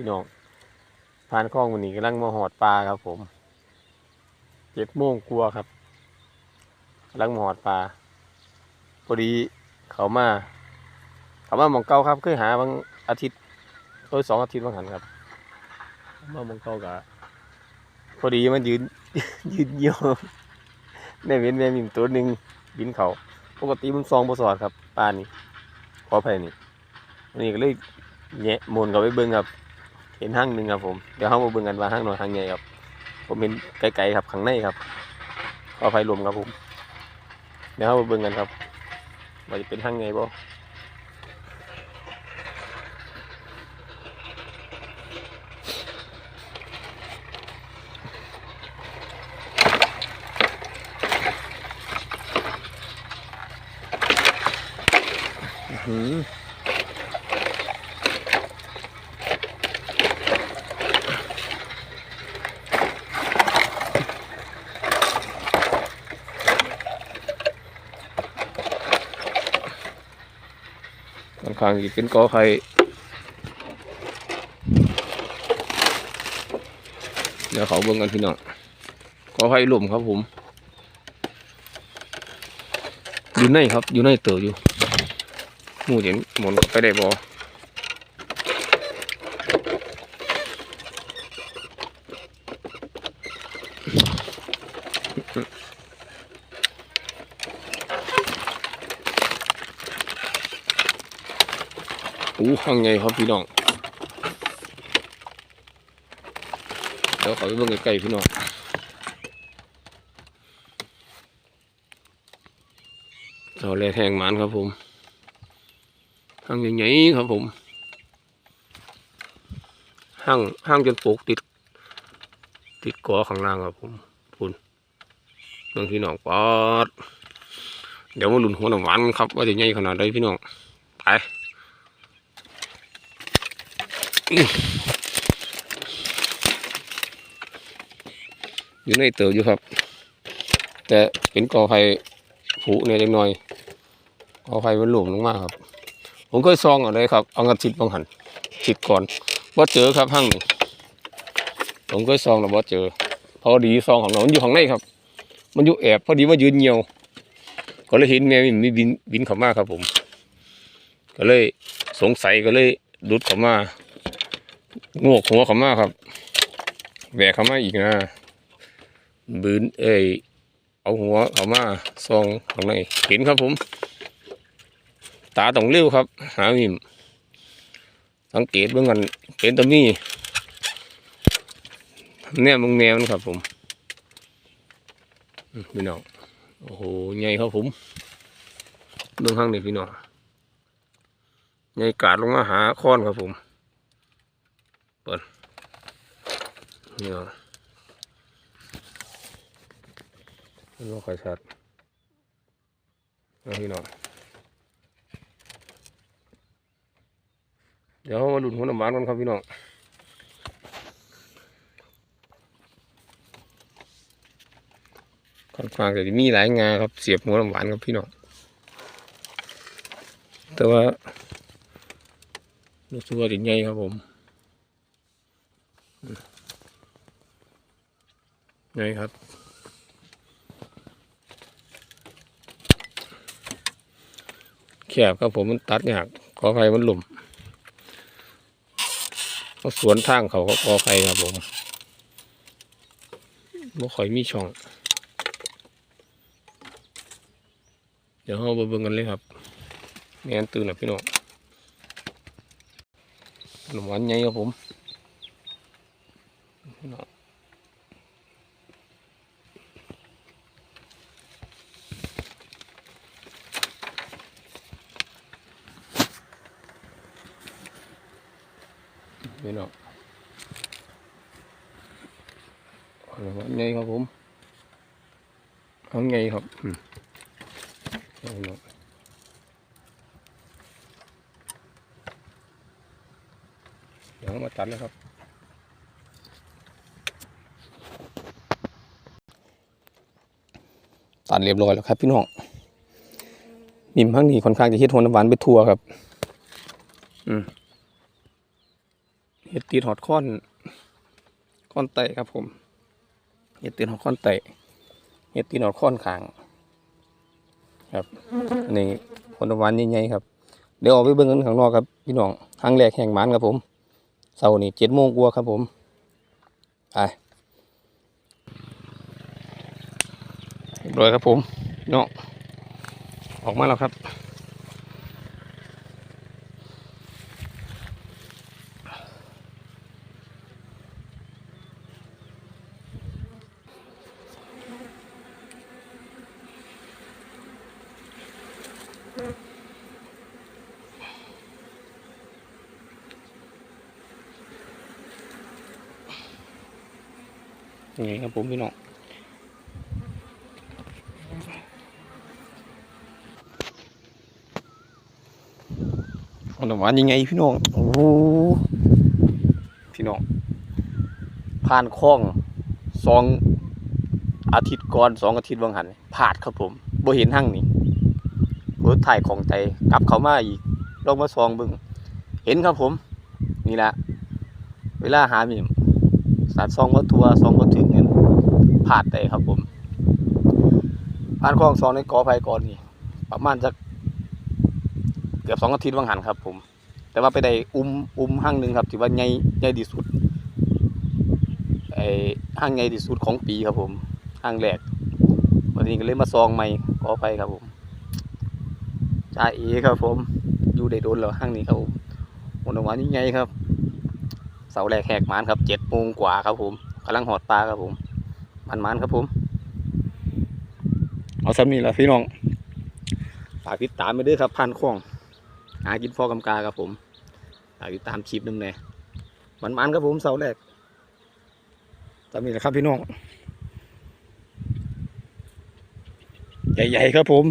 พี่น้องผ่านคลองวันนี้กำลังมาหอดปลาครับผมเจ็ดโมงกลัวาครับกำลังมาหอดปลาพอดีเขามา เขามาหมองเก่าครับเคยหาบางอาทิตย์โดยสองอาทิตย์บางหันครับเขามาหมองเก่ากะพอดีมันยืนยืนเยี่ยวในเว้นแม่มิมตัวหนึ่งบินเขาปกติมันซองบสอดครับปลานี่ขออภัยนี่วันนี้ก็เลยแงะหมนกับไปเบิ้งครับ เห็นห้างหนึ่งครับผมเดี๋ยวเข้ามาเบิ่งกันว่าห้างน้อยห้างใหญ่ครับ ผมเห็นไกลๆครับข้างในครับขออภัยรวมครับผม เดี๋ยวเข้ามาเบิ่งกันครับว่าจะเป็นห้างไงบ่หืม ข้างจะเป็นกอไข่เดี๋ยวเขาเบิ่งกันพี่น้องกอไข่หลุมครับผม อยู่ในครับ อยู่ในเต๋ออยู่ หมูเห็นหมุนไปได้บ่ ข้างไงครับพี่น้องเดี๋ยวขอไปเบิ่งใกล้ๆพี่น้องเราแลแทงหมันครับผมห้างใหญ่ๆครับผมห้างห้างจนปลูกติด ติดกอข้างล่างครับผมพูนเมืองพี่น้องปอดเดี๋ยวมาลุ้นหัวหน้ำหวานครับว่าจะใหญ่ขนาดใดพี่น้องไป อยู่ในเต๋ออยู่ครับ แต่เป็นกอไผ่ผุเนี่ยจังหน่อยกอไผ่มันหลุมลงมากครับ ผมเคยซองเอาเลยครับ เอาเงินชิดบางหันชิดก่อนบ่เจอครับห้างนี่ผมเคยซองแล้วบ่เจอ พอดีซองของเรามันอยู่ข้างในครับ มันอยู่แอบพอดีมายืนเหี่ยว ก็เลยเห็นแมวมีบินบินเข้ามาครับผม ก็เลยสงสัยก็เลยดุดเข้ามา โงกหัวเขามาครับแหวกเขามาอีกนะบืนเอ้ยเอาหัวเขามาซองข้างในเห็นครับผม ตาต้องเร็วครับ หาหิมสังเกตเบื้องกันเป็นตะมีเนี่ยมึงแนวนครับผมอืมพี่น้องโอ้โหใหญ่ครับผมเบื้องข้างนี่พี่น้องใหญ่กาดลงมาหาค้อนครับผม เปิดนี่เนาะมันไม่ค่อยชัดเอาพี่น้องเดี๋ยวมาดูดหัวน้ำหวานกันครับพี่น้องค่อนข้างจะมีหลายงาครับเสียบหัวน้ำหวานครับพี่น้องแต่ว่ารู้สึกว่าจะใหญ่ครับผม ใหญ่ครับ แคบครับผมมันตัดยากขอไฟมันหลุมเขาสวนทางเขาก็กอไข่ครับผมบ่ค่อยมีช่อง เดี๋ยวเราเบิ่งกันเลยครับแม่นตื่นแล้วพี่น้องขนมวานใหญ่ครับผมพี่น้อง พี่น้องขนมหวานใหญ่ครับผมเอาไงครับอืมเอาเนาะเดี๋ยวเอามาตัดนะครับตัดเรียบร้อยแล้วครับพี่น้องนิ่มข้างนี้ค่อนข้างจะเฮ็ดหัวน้ำหวานไปทั่วครับ อืม เห็ดตีนหอดค้อนค้อนไตครับผม เห็ดตีนหอดค้อนไตเห็ดตีนหอดค้อนขาง ครับอันนี้ผลหวานใหญ่ๆครับ เดี๋ยวออกไปเบิ่งกันข้างนอกครับพี่น้องทางแรกแห่งหมันครับผมเสาร์นี้เจ็ดโมงกว่าครับผมไปเรียบร้อยครับผมพี่น้องออกมาแล้วครับ นี่ครับผมพี่น้องผลหวานยังไงพี่น้อง โอ้โหพี่น้อง ผ่านคลองสองอาทิตย์ก่อนสองอาทิตย์วังหันพลาดครับผมบ่เห็นหั่งนี่ เพิดถ่ายของใจกลับเขามาอีกลองมาซองบิ่งเห็นครับผม นี่แหละเวลาหามีมสัตว์ซองบ่ทัวซองบ่ถึงเงินพลาดได้ครับผมผ่านคลองสองในกอไผ่ก่อนนี่ประมาณจักเกือบสองอาทิตย์วังหันครับ ผม แต่ว่าไปได้อุ้มอุ้มห้างหนึ่งครับที่ว่าใหญ่ใหญ่ที่สุดไอ้ห้างใหญ่ที่สุดของปีครับผมห้างแรกวันนี้ก็เลยมาซองใหม่ขอไปครับผม จ่าเอครับผมอยู่ได้โดนแล้วห้างนี้ครับผมวันวานนี้ใหญ่ครับ เสาแรกแหกมานครับเจ็ดโมงกว่าครับผมกำลังหอดปลาครับผม มันมันครับผม เอาซ้ำนี่แหละพี่น้องฝากติดตามไปด้วยครับพันข้องหากินพอกำกาครับผมฝากติดตามคลิปนึงแน่มันมันครับผมเสาแรกซ้ำนี่แหละครับพี่น้องใหญ่ๆครับผม